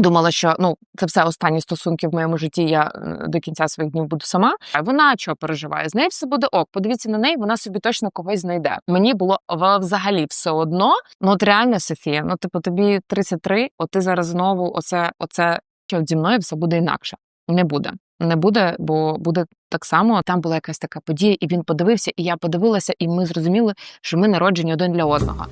Думала, що ну це все останні стосунки в моєму житті. Я е, до кінця своїх днів буду сама. А вона чого переживає? З нею все буде ок. Подивіться на неї, вона собі точно когось знайде. Мені було взагалі все одно. Ну от реально, Софія, ну типу, тобі 33, от ти зараз знову оце, оце що зі мною все буде інакше. Не буде. Не буде, бо буде так само. Там була якась така подія, і він подивився, і я подивилася, і ми зрозуміли, що ми народжені один для одного.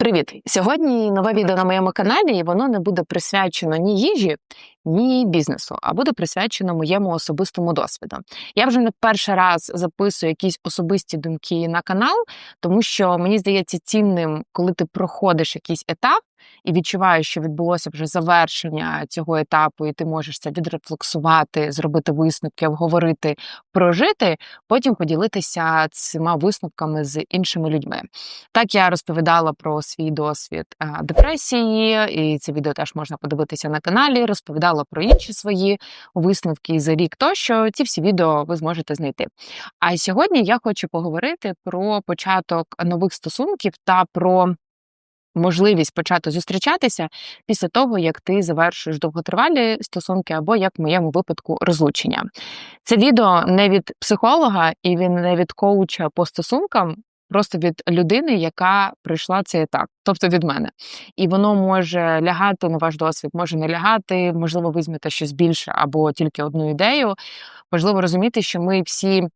Привіт! Сьогодні нове відео на моєму каналі, і воно не буде присвячено ні їжі, ні бізнесу, а буде присвячено моєму особистому досвіду. Я вже не перший раз записую якісь особисті думки на канал, тому що мені здається цінним, коли ти проходиш якийсь етап і відчуваєш, що відбулося вже завершення цього етапу, і ти можеш це відрефлексувати, зробити висновки, обговорити, прожити, потім поділитися цими висновками з іншими людьми. Так я розповідала про свій досвід е, депресії, і це відео теж можна подивитися на каналі. Розповідала про інші свої висновки за рік. Тощо ці всі відео ви зможете знайти. А сьогодні я хочу поговорити про початок нових стосунків та про. Можливість почати зустрічатися після того, як ти завершуєш довготривалі стосунки, або як в моєму випадку розлучення. Це відео не від психолога і він не від коуча по стосункам, просто від людини, яка пройшла цей етап, тобто від мене. І воно може лягати на ваш досвід, може не лягати, можливо, візьмете щось більше або тільки одну ідею. Важливо розуміти, що ми всі.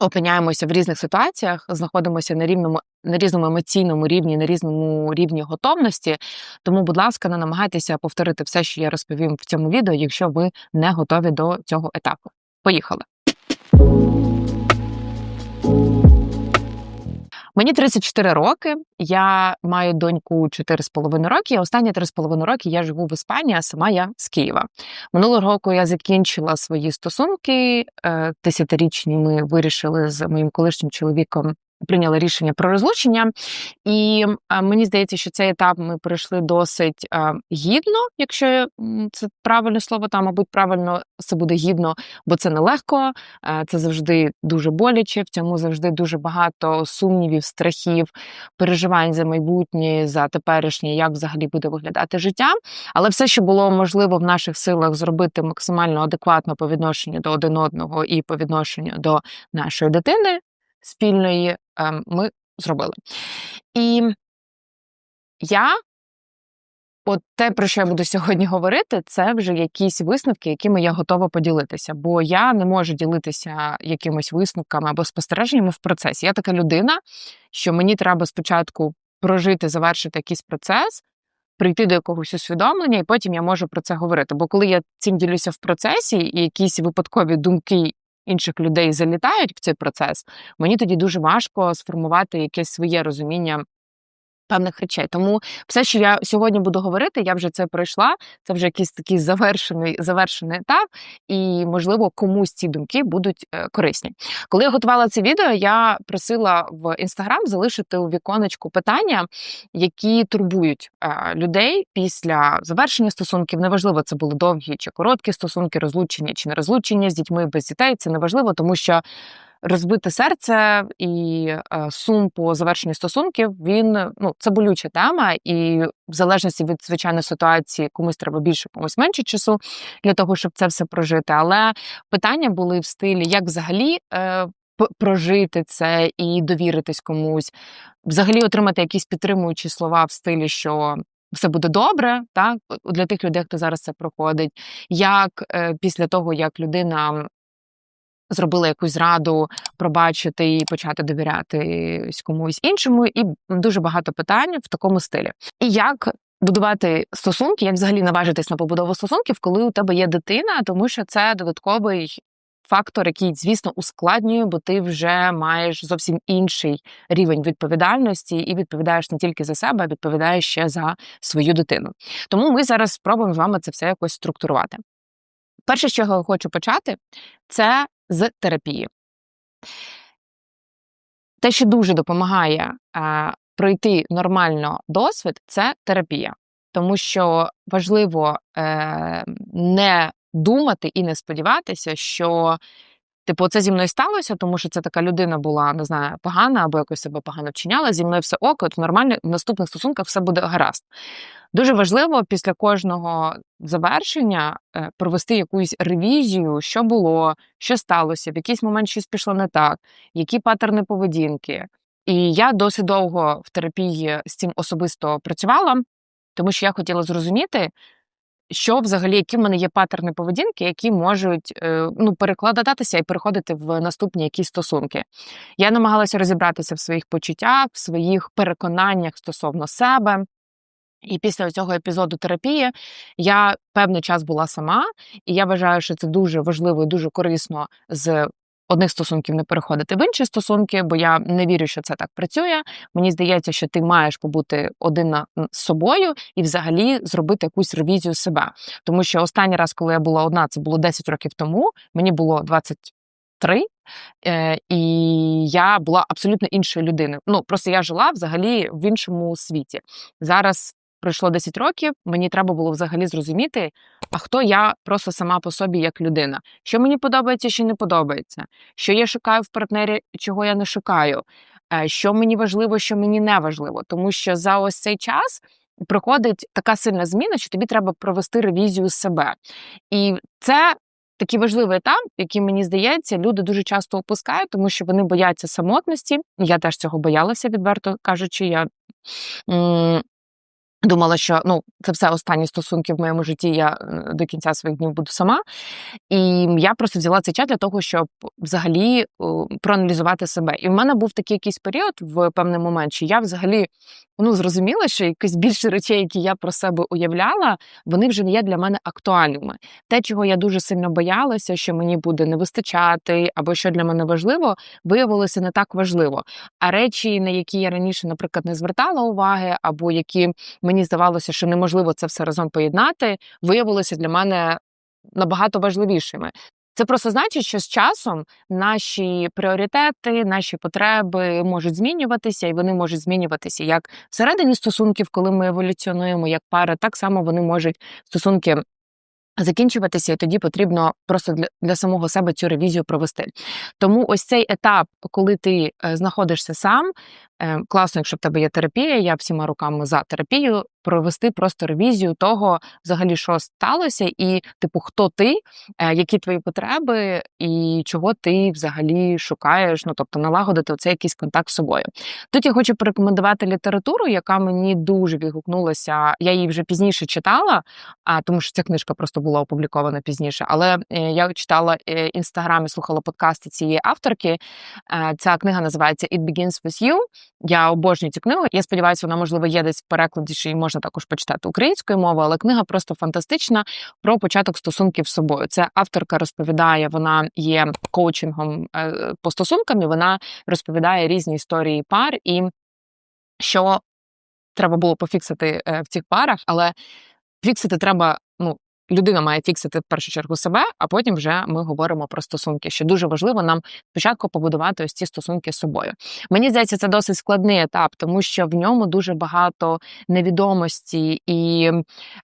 Опиняємося в різних ситуаціях, знаходимося на рівному на різному емоційному рівні, на різному рівні готовності. Тому, будь ласка, не намагайтеся повторити все, що я розповім в цьому відео, якщо ви не готові до цього етапу. Поїхали! Мені 34 роки. Я маю доньку 4,5 роки. Останні 3,5 роки я живу в Іспанії, а сама я з Києва. Минулого року я закінчила свої стосунки. е, Десятирічні ми вирішили з моїм колишнім чоловіком. Прийняли рішення про розлучення, і мені здається, що цей етап ми пройшли досить гідно, якщо це правильне слово, там, мабуть, правильно це буде гідно, бо це нелегко, це завжди дуже боляче. В цьому завжди дуже багато сумнівів, страхів, переживань за майбутнє, за теперішнє, як взагалі буде виглядати життя. Але все, що було можливо в наших силах зробити максимально адекватно по відношенню до один одного і по відношенню до нашої дитини спільної, ем, ми зробили. І я, от те, про що я буду сьогодні говорити, це вже якісь висновки, якими я готова поділитися. Бо я не можу ділитися якимись висновками або спостереженнями в процесі. Я така людина, що мені треба спочатку прожити, завершити якийсь процес. Прийти до якогось усвідомлення, і потім я можу про це говорити. Бо коли я цим ділюся в процесі, і якісь випадкові думки інших людей залітають в цей процес, мені тоді дуже важко сформувати якесь своє розуміння певних речей. Тому все, що я сьогодні буду говорити, я вже це пройшла. Це вже якийсь такий завершений завершений етап, і можливо комусь ці думки будуть е, корисні. Коли я готувала це відео, я просила в інстаграм залишити у віконечку питання, які турбують е, людей після завершення стосунків. Неважливо, це були довгі чи короткі стосунки, розлучення чи не розлучення з дітьми без дітей. Це неважливо, тому що розбите серце і е, сум по завершенню стосунків він ну це болюча тема, і в залежності від звичайної ситуації комусь треба більше, комусь менше часу для того, щоб це все прожити. Але питання були в стилі, як взагалі. Е, Прожити це і довіритись комусь, взагалі отримати якісь підтримуючі слова в стилі, що все буде добре, так для тих людей, хто зараз це проходить. Як е, після того, як людина зробила якусь зраду, пробачити і почати довіряти комусь іншому, і дуже багато питань в такому стилі. І як будувати стосунки, як взагалі наважитись на побудову стосунків, коли у тебе є дитина, тому що це додатковий. Фактор, який, звісно, ускладнює, бо ти вже маєш зовсім інший рівень відповідальності і відповідаєш не тільки за себе, а відповідаєш ще за свою дитину. Тому ми зараз спробуємо з вами це все якось структурувати. Перше, з чого я хочу почати, це з терапії. Те, що дуже допомагає е, пройти нормально досвід, це терапія. Тому що важливо е, не думати і не сподіватися, що Типу, це зі мною сталося, тому що це така людина була, не знаю, погана або якось себе погано вчиняла. Зі мною все ок, от нормально в наступних стосунках все буде гаразд. Дуже важливо після кожного завершення е, провести якусь ревізію, що було, що сталося, в якийсь момент щось пішло не так, які паттерни поведінки. І я досить довго в терапії з цим особисто працювала, тому що я хотіла зрозуміти, що взагалі, які в мене є паттерни поведінки, які можуть е, ну, перекладатися і переходити в наступні якісь стосунки. Я намагалася розібратися в своїх почуттях, в своїх переконаннях стосовно себе. І після цього епізоду терапії я певний час була сама, і я вважаю, що це дуже важливо і дуже корисно з одних стосунків не переходити в інші стосунки, бо я не вірю, що це так працює. Мені здається, що ти маєш побути один з собою і взагалі зробити якусь ревізію себе. Тому що останній раз, коли я була одна, це було 10 років тому. Мені було 23, е, і я була абсолютно іншою людиною. Ну просто я жила взагалі в іншому світі. Зараз пройшло 10 років, мені треба було взагалі зрозуміти, а хто я просто сама по собі як людина, що мені подобається, що не подобається, що я шукаю в партнері, чого я не шукаю, е, що мені важливо, що мені не важливо. Тому що за ось цей час. Приходить така сильна зміна, що тобі треба провести ревізію себе. І це такий важливий етап, який мені здається, люди дуже часто опускають, тому що вони бояться самотності. Я теж цього боялася, відверто кажучи. Я Думала, що ну це все останні стосунки в моєму житті. Я е, до кінця своїх днів буду сама. І я просто взяла цей час для того, щоб взагалі проаналізувати себе. І в мене був такий якийсь період в певний момент, що я взагалі ну, зрозуміла, що якісь більше речей, які я про себе уявляла, вони вже не є для мене актуальними. Те, чого я дуже сильно боялася, що мені буде не вистачати, або що для мене важливо, виявилося не так важливо. А речі, на які я раніше, наприклад, не звертала уваги, або які мені здавалося, що неможливо це все разом поєднати, виявилося для мене набагато важливішими. Це просто значить, що з часом наші пріоритети, наші потреби можуть змінюватися, і вони можуть змінюватися як всередині стосунків, коли ми еволюціонуємо як пара, так само вони можуть стосунки. Закінчуватися, і тоді потрібно просто для для самого себе цю ревізію провести. Тому ось цей етап, коли ти е, знаходишся сам, класно, якщо в тебе є терапія, я всіма руками за терапію, провести просто ревізію того, взагалі, що сталося, і, типу, хто ти, е, які твої потреби, і чого ти взагалі шукаєш, ну тобто налагодити оцей якийсь контакт з собою. Тут я хочу порекомендувати літературу, яка мені дуже відгукнулася. Я її вже пізніше читала, а тому що ця книжка просто була опублікована пізніше. Але е, я читала е, інстаграм і слухала подкасти цієї авторки. Ця книга називається It Begins With You. Я обожнюю цю книгу. Я сподіваюся, вона можливо є десь в перекладі, що її можна також почитати українською мовою, але книга просто фантастична про початок стосунків з собою. Це авторка розповідає, вона є коучингом е, по стосункам, і вона розповідає різні історії пар і що треба було пофіксити е, в цих парах, але фіксити треба людина має фіксити в першу чергу себе, а потім вже ми говоримо про стосунки. Що дуже важливо нам спочатку побудувати ось ці стосунки з собою. Мені здається, це досить складний етап, тому що в ньому дуже багато невідомості і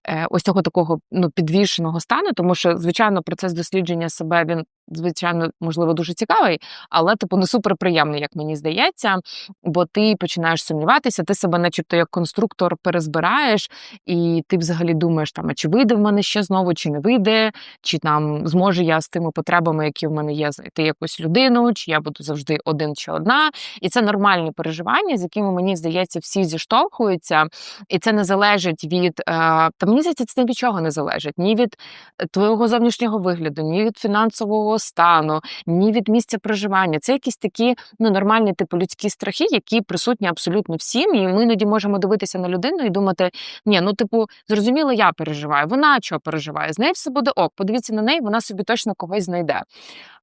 е, ось цього такого ну підвішеного стану, тому що звичайно процес дослідження себе він звичайно, можливо, дуже цікавий, але типу не суперприємний, як мені здається, бо ти починаєш сумніватися, ти себе, начебто, як конструктор перезбираєш, і ти взагалі думаєш, там, а чи вийде в мене ще знову, чи не вийде, чи там зможу я з тими потребами, які в мене є, знайти якусь людину, чи я буду завжди один чи одна. І це нормальні переживання, з якими мені здається, всі зіштовхуються, і це не залежить від е, та мені здається, це від чого не залежить ні від твого зовнішнього вигляду, ні від фінансового стану, ні від місця проживання. Це якісь такі ну нормальні типу людські страхи, які присутні абсолютно всім. І ми іноді можемо дивитися на людину і думати, ні, ну типу, зрозуміло, я переживаю. Вона чого переживає? З нею все буде ок. Подивіться на неї, вона собі точно когось знайде.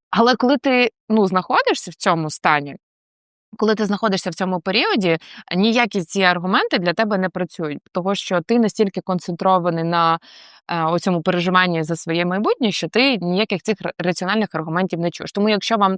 Але коли ти ну знаходишся в цьому стані. Коли ти знаходишся в цьому періоді, ніякі ці аргументи для тебе не працюють, тому що ти настільки концентрований на е, цьому переживанні за своє майбутнє, що ти ніяких цих раціональних аргументів не чуєш. Тому, якщо вам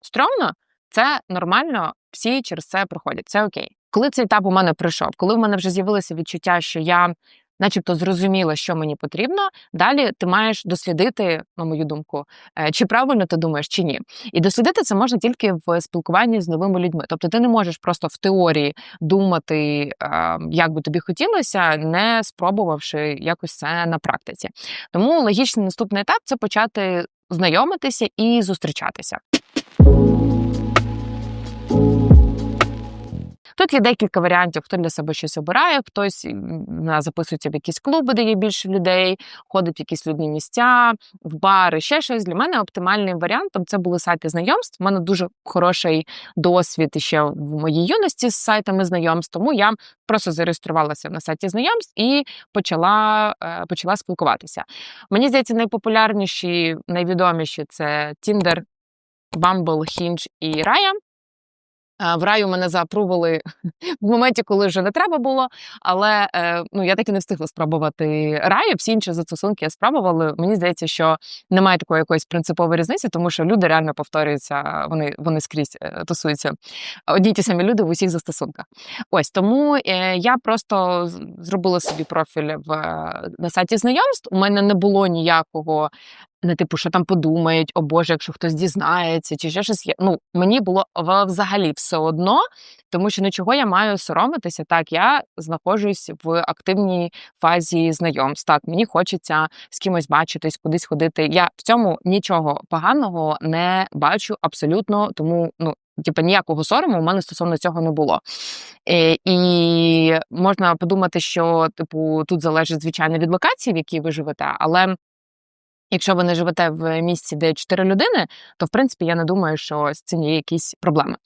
стрьомно, це нормально, всі через це проходять. Це окей. Коли цей етап у мене прийшов, коли в мене вже з'явилося відчуття, що я начебто зрозуміла, що мені потрібно. Далі ти маєш дослідити, на мою думку, е, чи правильно ти думаєш, чи ні. І дослідити це можна тільки в спілкуванні з новими людьми. Тобто, ти не можеш просто в теорії думати, е, як би тобі хотілося, не спробувавши якось це на практиці. Тому логічний наступний етап це почати знайомитися і зустрічатися. Тут є декілька варіантів, хто для себе щось обирає, хтось записується в якісь клуби, де є більше людей, ходить в якісь людні місця, в бари, ще щось. Для мене оптимальним варіантом це були сайти знайомств. У мене дуже хороший досвід ще в моїй юності з сайтами знайомств, тому я просто зареєструвалася на сайті знайомств і почала е, почала спілкуватися. Мені здається, найпопулярніші, найвідоміші це Tinder, Bumble, Hinge і Raya. В раю мене заапрували в моменті, коли вже не треба було. Але е, ну я так і не встигла спробувати раю. Всі інші застосунки я спробувала. Мені здається, що немає такої якоїсь принципової різниці, тому що люди реально повторюються, вони вони скрізь е, тусуються. Одні ті самі люди в усіх застосунках. Ось тому е, я просто зробила собі профіль в на сайті знайомств. У мене не було ніякого не типу, що там подумають, о Боже, якщо хтось дізнається, чи ще щось є. Ну, мені було взагалі все одно, тому що нічого я маю соромитися. Так, я знаходжусь в активній фазі знайомств. Так, мені хочеться з кимось бачитись, кудись ходити. Я в цьому нічого поганого не бачу абсолютно, тому ну. Типу, ніякого сорому у мене стосовно цього не було. І, е, і можна подумати, що типу тут залежить звичайно від локації, в якій ви живете, але Якщо ви не живете в місці, де чотири людини, то в принципі я не думаю, що з цим є якісь проблеми.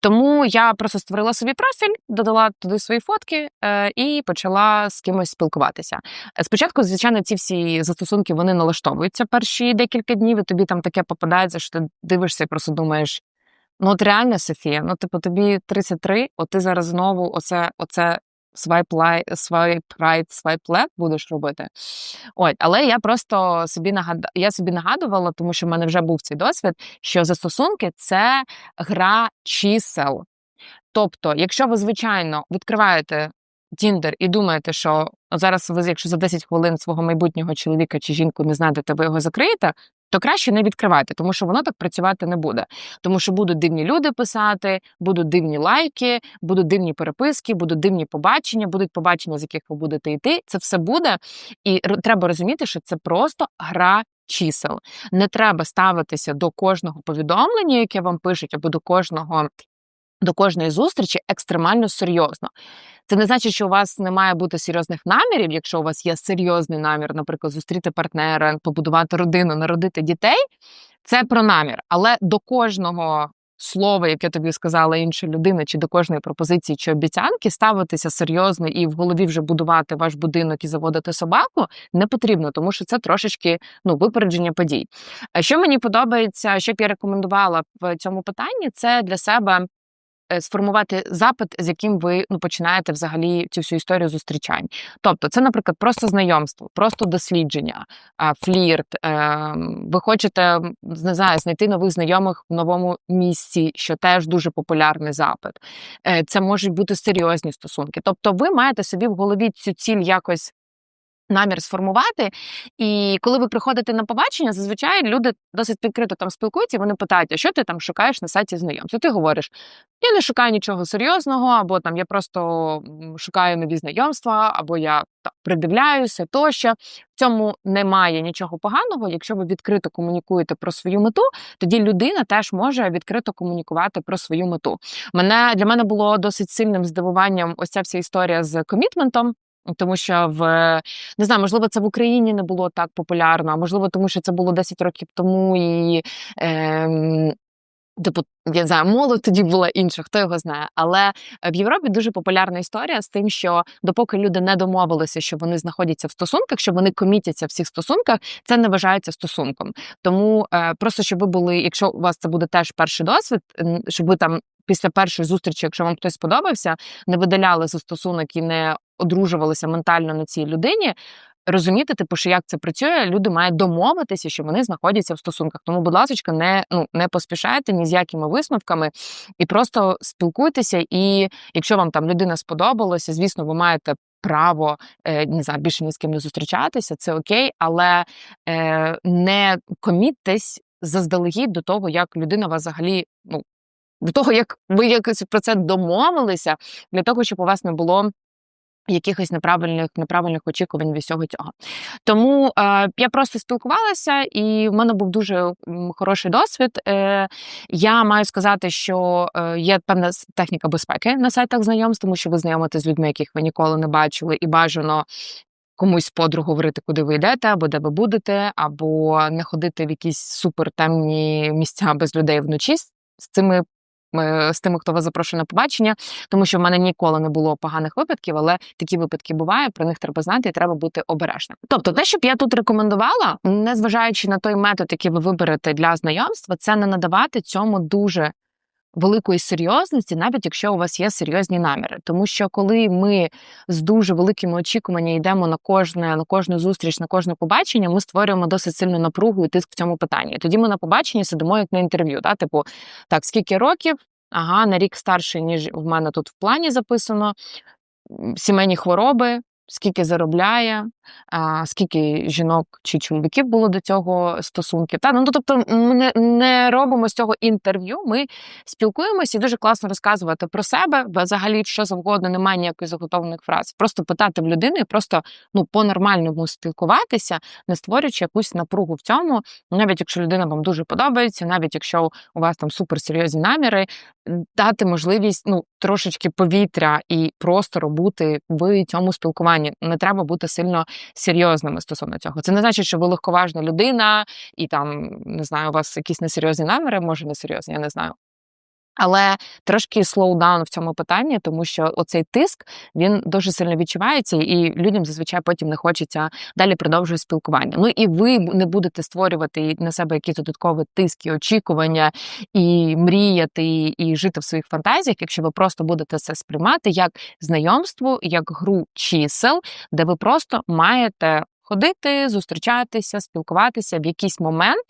Тому я просто створила собі профіль, додала туди свої фотки е, і почала з кимось спілкуватися. Спочатку, звичайно, ці всі застосунки вони налаштовуються перші декілька днів, і тобі там таке попадається, що ти дивишся і просто думаєш. Ну, от реально, Софія, ну типу, тобі 33, от ти зараз знову оце, оце свайп лай, свайп райт, свайп лев будеш робити. От, але я просто собі нагад... я собі нагадувала, тому що в мене вже був цей досвід, що застосунки це гра чисел. Тобто, якщо ви, звичайно, відкриваєте Тіндер і думаєте, що зараз ви, якщо за 10 хвилин свого майбутнього чоловіка чи жінку не знайдете, ви його закриєте, то краще не відкривайте, тому що воно так працювати не буде. Тому що будуть дивні люди писати, будуть дивні лайки, будуть дивні переписки, будуть дивні побачення, будуть побачення, з яких ви будете йти. Це все буде, і треба розуміти, що це просто гра. Чисел не треба ставитися до кожного повідомлення, яке вам пишуть, або до кожного до кожної зустрічі екстремально серйозно. Це не значить, що у вас не має бути серйозних намірів, якщо у вас є серйозний намір, наприклад, зустріти партнера, побудувати родину, народити дітей. Це про намір. Але до кожного слова, яке тобі сказала інша людина, чи до кожної пропозиції чи обіцянки, ставитися серйозно і в голові вже будувати ваш будинок і заводити собаку не потрібно, тому що це трошечки ну випередження подій. Що мені подобається, що б я рекомендувала в цьому питанні, це для себе сформувати запит, з яким ви ну починаєте взагалі цю всю історію зустрічань. Тобто, це, наприклад, просто знайомство, просто дослідження, флірт. Ем, ви хочете не знаю, знайти нових знайомих в новому місці, що теж дуже популярний запит. Е, це можуть бути серйозні стосунки. Тобто, ви маєте собі в голові цю ціль якось намір сформувати. І коли ви приходите на побачення, зазвичай люди досить відкрито там спілкуються, вони питають, а що ти там шукаєш на сайті знайомств? Ти говориш, я не шукаю нічого серйозного, або там я просто шукаю нові знайомства, або я там, придивляюся тощо. В цьому немає нічого поганого. Якщо ви відкрито комунікуєте про свою мету, тоді людина теж може відкрито комунікувати про свою мету. Мене для мене було досить сильним здивуванням ось ця вся історія з комітментом. Тому що в не знаю, можливо, це в Україні не було так популярно, а можливо, тому що це було 10 років тому і. Е, Типу, я знаю, молодь тоді була інша, хто його знає. Але в Європі дуже популярна історія з тим, що допоки люди не домовилися, що вони знаходяться в стосунках, що вони комітяться в всіх стосунках, це не вважається стосунком. Тому е, просто щоб ви були, якщо у вас це буде теж перший досвід, щоб ви там після першої зустрічі, якщо вам хтось сподобався, не видаляли за стосунок і не одружувалися ментально на цій людині. Розуміти, типу, що як це працює, люди мають домовитися, що вони знаходяться в стосунках. Тому, будь ласка, не ну не поспішайте ні з якими висновками і просто спілкуйтеся. І якщо вам там людина сподобалася, звісно, ви маєте право е, не знаю, більше ні з ким не зустрічатися, це окей, але е, не коміттесь заздалегідь до того, як людина вас взагалі, ну до того, як ви якось про це домовилися, для того, щоб у вас не було якихось неправильних неправильних очікувань від всього цього. Тому е, я просто спілкувалася, і в мене був дуже хороший досвід. Е, Я маю сказати, що е, є певна техніка безпеки на сайтах знайомств, тому що ви знайомитесь з людьми, яких ви ніколи не бачили, і бажано. Комусь подругу говорити, куди ви йдете, або де ви будете, або не ходити в якісь супертемні місця без людей вночі з цими з тими, хто вас запрошує на побачення, тому що в мене ніколи не було поганих випадків, але такі випадки бувають, про них треба знати і треба бути обережним. Тобто, те, що б я тут рекомендувала, незважаючи на той метод, який ви виберете для знайомства, це не надавати цьому дуже великої серйозності, навіть якщо у вас є серйозні наміри. Тому що коли ми з дуже великими очікуваннями йдемо на кожне, на кожну зустріч, на кожне побачення, ми створюємо досить сильну напругу і тиск в цьому питанні. Тоді ми на побаченні сидимо як на інтерв'ю. Да? Типу, так, скільки років? Ага, на рік старший, ніж в мене тут в плані записано. Сімейні хвороби, скільки заробляє, скільки жінок чи чоловіків було до цього стосунків. Та? Ну, Тобто ми не, робимо з цього інтерв'ю, ми спілкуємося і дуже класно розказувати про себе, взагалі що завгодно, немає ніяких заготовлених фраз. Просто питати в людини, просто ну, по-нормальному спілкуватися, не створюючи якусь напругу в цьому, навіть якщо людина вам дуже подобається, навіть якщо у вас там суперсерйозні наміри, дати можливість ну, трошечки повітря і простору бути в цьому спілкуванні. Не треба бути сильно серйозними стосовно цього. Це не значить, що ви легковажна людина, і там не знаю, у вас якісь несерйозні наміри, може несерйозні, я не знаю. Але трошки слоудаун в цьому питанні, тому що оцей тиск він дуже сильно відчувається, і людям зазвичай потім не хочеться далі продовжувати спілкування. Ну і ви не будете створювати на себе якісь додаткові тиски, очікування і мріяти, і жити в своїх фантазіях, якщо ви просто будете це сприймати як знайомство, як гру чисел, де ви просто маєте ходити, зустрічатися, спілкуватися в якийсь момент.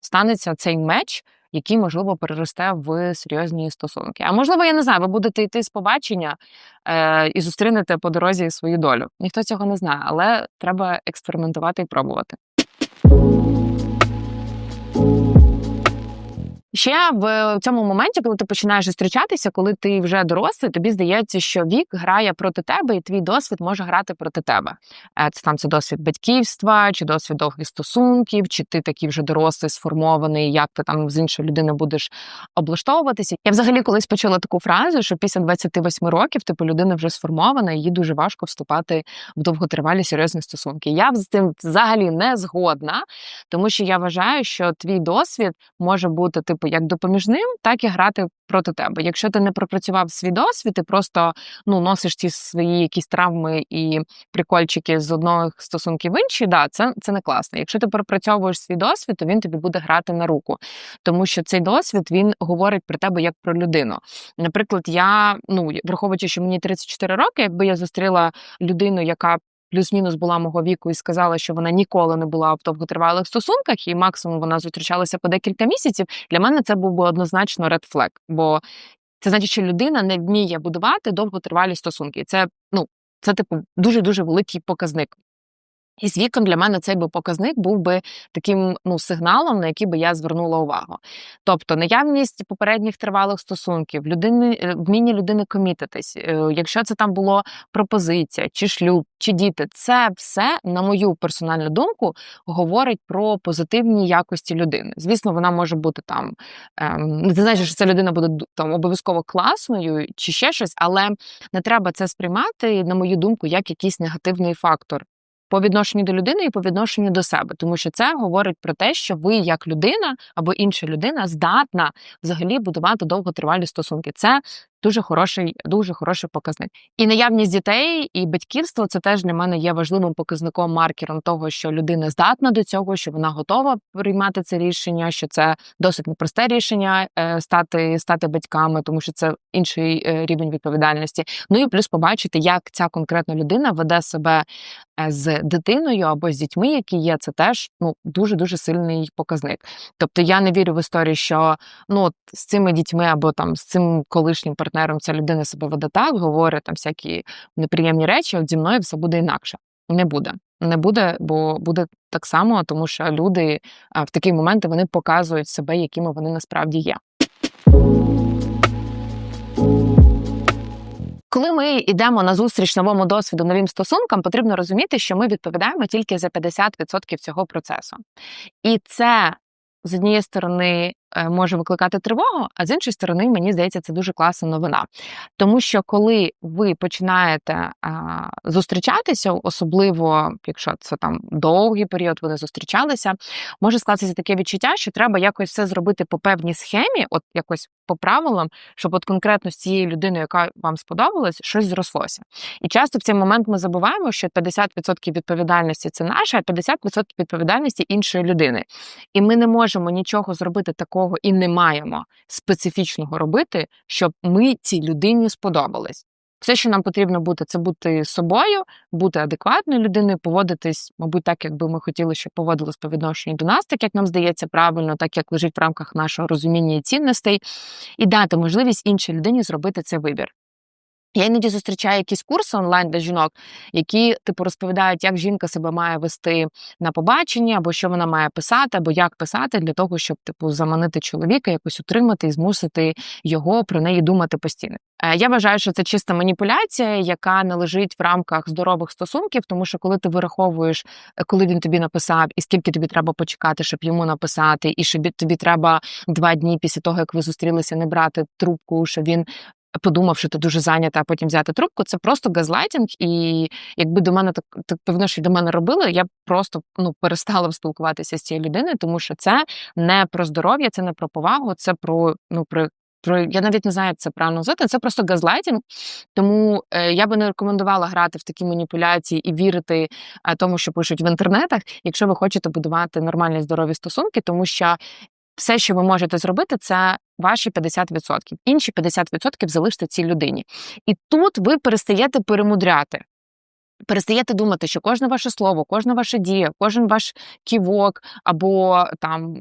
Станеться цей меч, який, можливо, переросте в серйозні стосунки. А можливо, я не знаю, ви будете йти з побачення е, і зустрінете по дорозі свою долю. Ніхто цього не знає, але треба експериментувати і пробувати. Ще в цьому моменті, коли ти починаєш зустрічатися, коли ти вже дорослий, тобі здається, що вік грає проти тебе, і твій досвід може грати проти тебе. Е, це там це досвід батьківства, чи досвід довгих стосунків, чи ти такий вже дорослий, сформований, як ти там з іншою людиною будеш облаштовуватися. Я взагалі колись почула таку фразу, що після 28 років типу людина вже сформована, і їй дуже важко вступати в довготривалі серйозні стосунки. Я з цим взагалі не згодна, тому що я вважаю, що твій досвід може бути типу типу як допоміжним, так і грати проти тебе. Якщо ти не пропрацював свій досвід, ти просто ну носиш ті свої якісь травми і прикольчики з одного стосунків в інші, да, це це не класно. Якщо ти пропрацьовуєш свій досвід, то він тобі буде грати на руку, тому що цей досвід він говорить про тебе як про людину. Наприклад, я ну враховуючи, що мені 34 роки, якби я зустріла людину, яка плюс-мінус була мого віку і сказала, що вона ніколи не була в довготривалих стосунках, і максимум вона зустрічалася по декілька місяців. Для мене це був би однозначно ред флек, бо це значить, що людина не вміє будувати довготривалі стосунки. Це ну це типу дуже дуже великий показник. І з віком для мене цей би показник був би таким ну, сигналом, на який би я звернула увагу. Тобто наявність попередніх тривалих стосунків, людини, е, вміння людини комітитись, е, якщо це там було пропозиція, чи шлюб, чи діти, це все, на мою персональну думку, говорить про позитивні якості людини. Звісно, вона може бути там, ем, не значить, що ця людина буде там обов'язково класною чи ще щось, але не треба це сприймати, на мою думку, як якийсь негативний фактор по відношенню до людини і по відношенню до себе, тому що це говорить про те, що ви, як людина або інша людина, здатна взагалі будувати довготривалі стосунки. Це дуже хороший, дуже хороший показник. І наявність дітей і батьківство це теж для мене є важливим показником маркером того, що людина здатна до цього, що вона готова приймати це рішення, що це досить непросте рішення е, стати стати батьками, тому що це інший е, рівень відповідальності. Ну і плюс побачити, як ця конкретна людина веде себе е, з дитиною або з дітьми, які є, це теж ну дуже дуже сильний показник. Тобто я не вірю в історію, що ну з цими дітьми або там з цим колишнім партнером партнером ця людина себе веде так, говорить там всякі неприємні речі, от зі мною все буде інакше. Не буде. Не буде, бо буде так само, тому що люди в такі моменти вони показують себе, якими вони насправді є. Коли ми йдемо на зустріч новому досвіду, новим стосункам, потрібно розуміти, що ми відповідаємо тільки за 50% цього процесу. І це з однієї сторони може викликати тривогу, а з іншої сторони, мені здається, це дуже класна новина. Тому що коли ви починаєте а, зустрічатися, особливо якщо це там довгий період, вони зустрічалися, може скластися таке відчуття, що треба якось все зробити по певній схемі, от якось по правилам, щоб от конкретно з цією людиною, яка вам сподобалась, щось зрослося. І часто в цей момент ми забуваємо, що 50% відповідальності це наша, а 50% відповідальності іншої людини. І ми не можемо нічого зробити такого такого і не маємо специфічного робити, щоб ми цій людині сподобались. Все, що нам потрібно бути, це бути собою, бути адекватною людиною, поводитись, мабуть, так, як би ми хотіли, щоб поводились по відношенню до нас, так як нам здається правильно, так як лежить в рамках нашого розуміння і цінностей, і дати можливість іншій людині зробити цей вибір. Я іноді зустрічаю якісь курси онлайн для жінок, які типу розповідають, як жінка себе має вести на побаченні, або що вона має писати, або як писати для того, щоб типу заманити чоловіка, якось утримати і змусити його про неї думати постійно. Е, я вважаю, що це чиста маніпуляція, яка не лежить в рамках здорових стосунків, тому що коли ти вираховуєш, е, коли він тобі написав, і скільки тобі треба почекати, щоб йому написати, і що тобі треба два дні після того, як ви зустрілися, не брати трубку, щоб він подумав, що ти дуже зайнята, а потім взяти трубку. Це просто газлайтінг. І якби до мене так так певно, що до мене робили, я просто ну перестала б спілкуватися з цією людиною, тому що це не про здоров'я, це не про повагу, це про ну про. Про я навіть не знаю, як це правильно назвати, це просто газлайтінг. Тому е, я би не рекомендувала грати в такі маніпуляції і вірити е, тому, що пишуть в інтернетах, якщо ви хочете будувати нормальні здорові стосунки, тому що все, що ви можете зробити, це ваші 50%. Інші 50% залиште цій людині. І тут ви перестаєте перемудряти. Перестаєте думати, що кожне ваше слово, кожна ваша дія, кожен ваш ківок, або там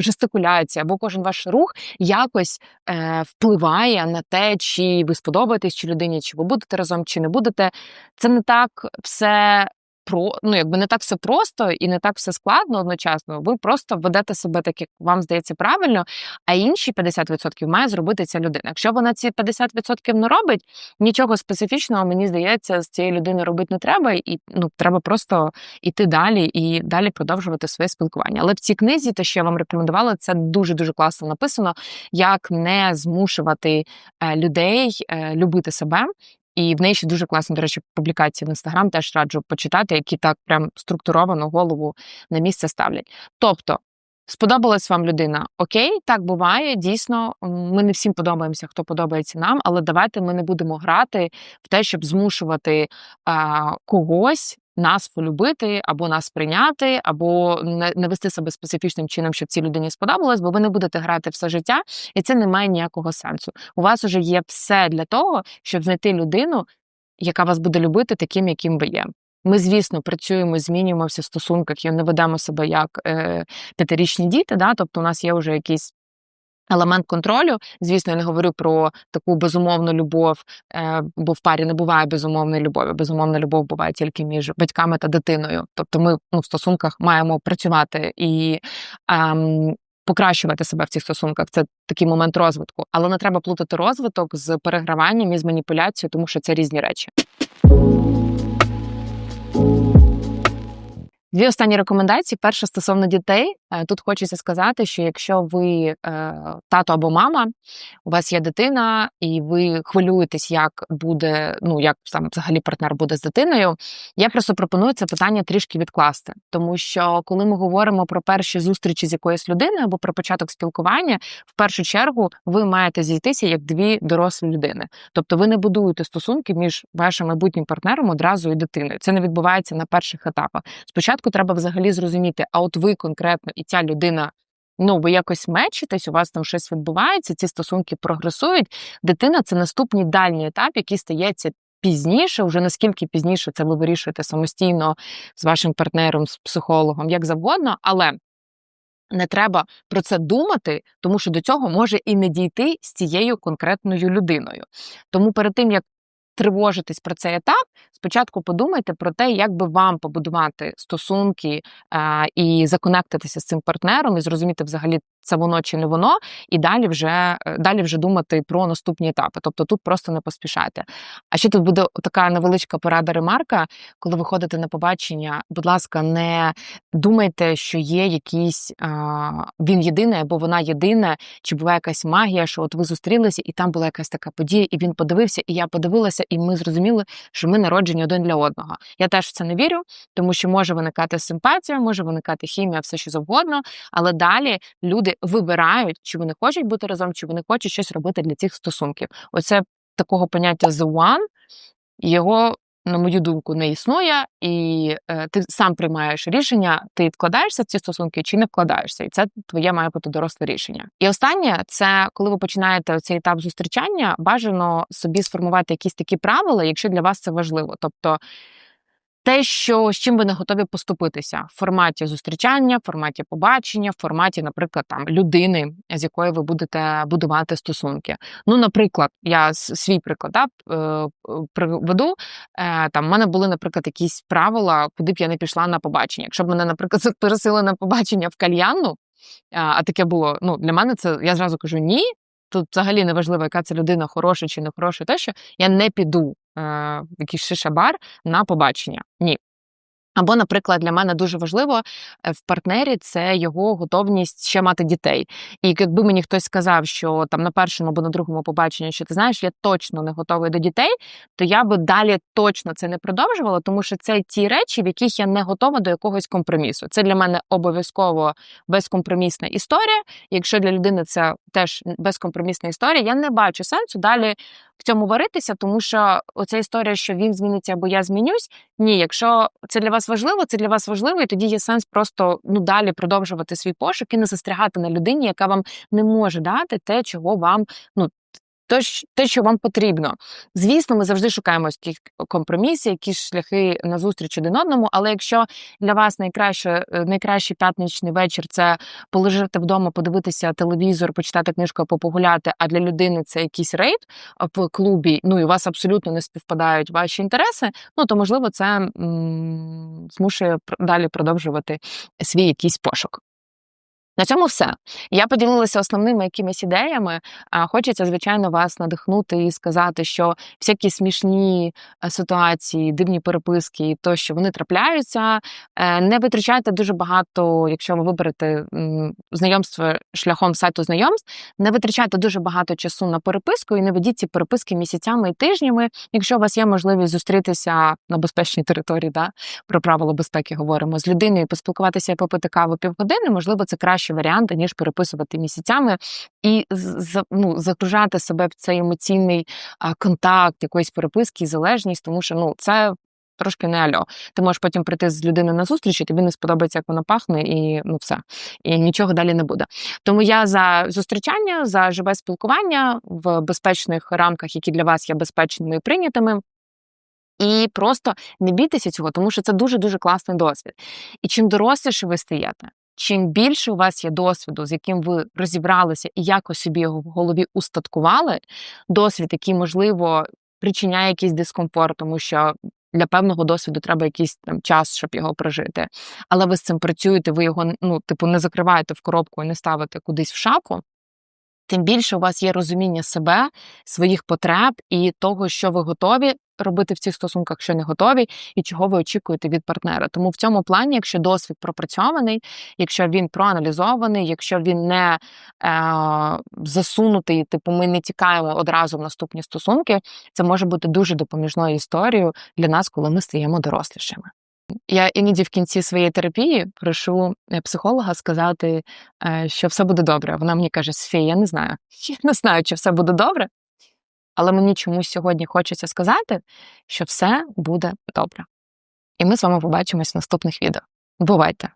жестикуляція, або кожен ваш рух якось е, впливає на те, чи ви сподобаєтесь чи людині, чи ви будете разом, чи не будете. Це не так все про ну якби не так все просто і не так все складно одночасно. Ви просто ведете себе так, як вам здається правильно, а інші 50% має зробити ця людина. Якщо вона ці 50% не робить, нічого специфічного, мені здається, з цієї людини робити не треба, і ну треба просто йти далі і далі продовжувати своє спілкування. Але в цій книзі, те, що я вам рекомендувала, це дуже дуже класно написано, як не змушувати е, людей е, любити себе. І в неї ще дуже класні, до речі, публікації в інстаграм теж раджу почитати, які так прям структуровано голову на місце ставлять. Тобто. Сподобалась вам людина? Окей, так буває. Дійсно, ми не всім подобаємося, хто подобається нам, але давайте ми не будемо грати в те, щоб змушувати а, когось нас полюбити, або нас прийняти, або не вести себе специфічним чином, щоб цій людині сподобалось, бо ви не будете грати все життя, і це не має ніякого сенсу. У вас вже є все для того, щоб знайти людину, яка вас буде любити таким, яким ви є. Ми, звісно, працюємо, змінюємося в стосунках і не ведемо себе як е, п'ятирічні діти. Да? Тобто, у нас є вже якісь Елемент контролю, звісно, я не говорю про таку безумовну любов, е, бо в парі не буває безумовної любові. Безумовна любов буває тільки між батьками та дитиною. Тобто, ми ну, в стосунках маємо працювати і ем, покращувати себе в цих стосунках. Це такий момент розвитку, але не треба плутати розвиток з переграванням і з маніпуляцією, тому що це різні речі. Дві останні рекомендації. Перша стосовно дітей. Е, тут хочеться сказати, що якщо ви е, тато або мама, у вас є дитина, і ви хвилюєтесь, як буде, ну як сам взагалі партнер буде з дитиною. Я просто пропоную це питання трішки відкласти, тому що коли ми говоримо про перші зустрічі з якоюсь людиною або про початок спілкування, в першу чергу ви маєте зійтися як дві дорослі людини. Тобто ви не будуєте стосунки між вашим майбутнім партнером одразу і дитиною. Це не відбувається на перших етапах. Спочатку треба взагалі зрозуміти, а от ви конкретно і ця людина. Ну, ви якось мечитесь, у вас там щось відбувається, ці стосунки прогресують. Дитина це наступний дальній етап, який стається пізніше, вже наскільки пізніше це ви вирішуєте самостійно з вашим партнером, з психологом, як завгодно. Але Не треба про це думати, тому що до цього може і не дійти з цією конкретною людиною. Тому перед тим як тривожитись про цей етап, спочатку подумайте про те, як би вам побудувати стосунки і законектитися з цим партнером, і зрозуміти взагалі. Це воно чи не воно, і далі вже е, далі вже думати про наступні етапи. Тобто тут просто не поспішайте. А ще тут буде така невеличка порада ремарка, коли ви ходите на побачення. Будь ласка, не думайте, що є якийсь він єдиний або вона єдина, чи була якась магія, що от ви зустрілися, і там була якась така подія, і він подивився, і я подивилася, і ми зрозуміли, що ми народжені один для одного. Я теж в це не вірю, тому що може виникати симпатія, може виникати хімія, все що завгодно, але далі люди вибирають, чи вони хочуть бути разом, чи вони хочуть щось робити для цих стосунків. Оце такого поняття the one, його на мою думку, не існує, і е, ти сам приймаєш рішення, ти вкладаєшся в ці стосунки чи не вкладаєшся, і це твоє має бути доросле рішення. І останнє це коли ви починаєте цей етап зустрічання, бажано собі сформувати якісь такі правила, якщо для вас це важливо. Тобто те, що з чим ви не готові поступитися в форматі зустрічання, в форматі побачення, в форматі, наприклад, там людини, з якою ви будете будувати стосунки. Ну, наприклад, я свій приклад да, е, приведу. Е, там в мене були, наприклад, якісь правила, куди б я не пішла на побачення. Якщо б мене, наприклад, запросили на побачення в кальянну, а таке було ну для мене це я зразу кажу ні. Тут взагалі не важливо, яка це людина хороша чи не хороша, те, що я не піду Е, якийсь шишабар на побачення. Ні. Або, наприклад, для мене дуже важливо е, в партнері це його готовність ще мати дітей. І якби мені хтось сказав, що там на першому або на другому побаченні, що ти знаєш, я точно не готовий до дітей, то я би далі точно це не продовжувала, тому що це ті речі, в яких я не готова до якогось компромісу. Це для мене обов'язково безкомпромісна історія. Якщо для людини це теж безкомпромісна історія, я не бачу сенсу далі в цьому варитися, тому що оця історія, що він зміниться або я змінюсь. Ні, якщо це для вас важливо, це для вас важливо, і тоді є сенс просто ну далі продовжувати свій пошук і не застрягати на людині, яка вам не може дати те, чого вам ну те, що вам потрібно. Звісно, ми завжди шукаємо якісь компроміси, якісь шляхи на зустріч один одному. Але якщо для вас найкраще, е, найкращий п'ятничний вечір це полежати вдома, подивитися телевізор, почитати книжку або погуляти, а для людини це якийсь рейд в клубі, ну і у вас абсолютно не співпадають ваші інтереси, ну то можливо це м- змушує далі продовжувати свій якийсь пошук. На цьому все. Я поділилася основними якимись ідеями. Хочеться, звичайно, вас надихнути і сказати, що всякі смішні е, ситуації, дивні переписки, то, що вони трапляються. Е, не витрачайте дуже багато, якщо ви виберете знайомство шляхом сайту знайомств, не витрачайте дуже багато часу на переписку і не ведіть ці переписки місяцями і тижнями. Якщо у вас є можливість зустрітися на безпечній території, да про правила безпеки говоримо з людиною, поспілкуватися і попити каву півгодини, можливо, це краще кращі варіанти, ніж переписувати місяцями і ну, загружати себе в цей емоційний контакт, якоїсь переписки залежність, тому що ну це. Трошки не альо. Ти можеш потім прийти з людиною на зустріч, і тобі не сподобається, як вона пахне, і ну все. І нічого далі не буде. Тому я за зустрічання, за живе спілкування в безпечних рамках, які для вас є безпечними і прийнятими. І просто не бійтеся цього, тому що це дуже дуже класний досвід. І чим доросліше ви стаєте, чим більше у вас є досвіду, з яким ви розібралися і якось собі його в голові устаткували, досвід, який, можливо, причиняє якийсь дискомфорт, тому що для певного досвіду треба якийсь там час, щоб його прожити. Але ви з цим працюєте, ви його ну, типу, не закриваєте в коробку і не ставите кудись в шафу. Тим більше у вас є розуміння себе, своїх потреб і того, що ви готові робити в цих стосунках, що не готові, і чого ви очікуєте від партнера. Тому в цьому плані, якщо досвід пропрацьований, якщо він проаналізований, якщо він не е, засунутий, типу ми не тікаємо одразу в наступні стосунки, це може бути дуже допоміжною історією для нас, коли ми стаємо дорослішими. Я іноді в кінці своєї терапії прошу е, психолога сказати, е, що все буде добре. Вона мені каже: Софія, я не знаю. Я не знаю, чи все буде добре, але мені чомусь сьогодні хочеться сказати, що все буде добре. І ми з вами побачимось в наступних відео. Бувайте!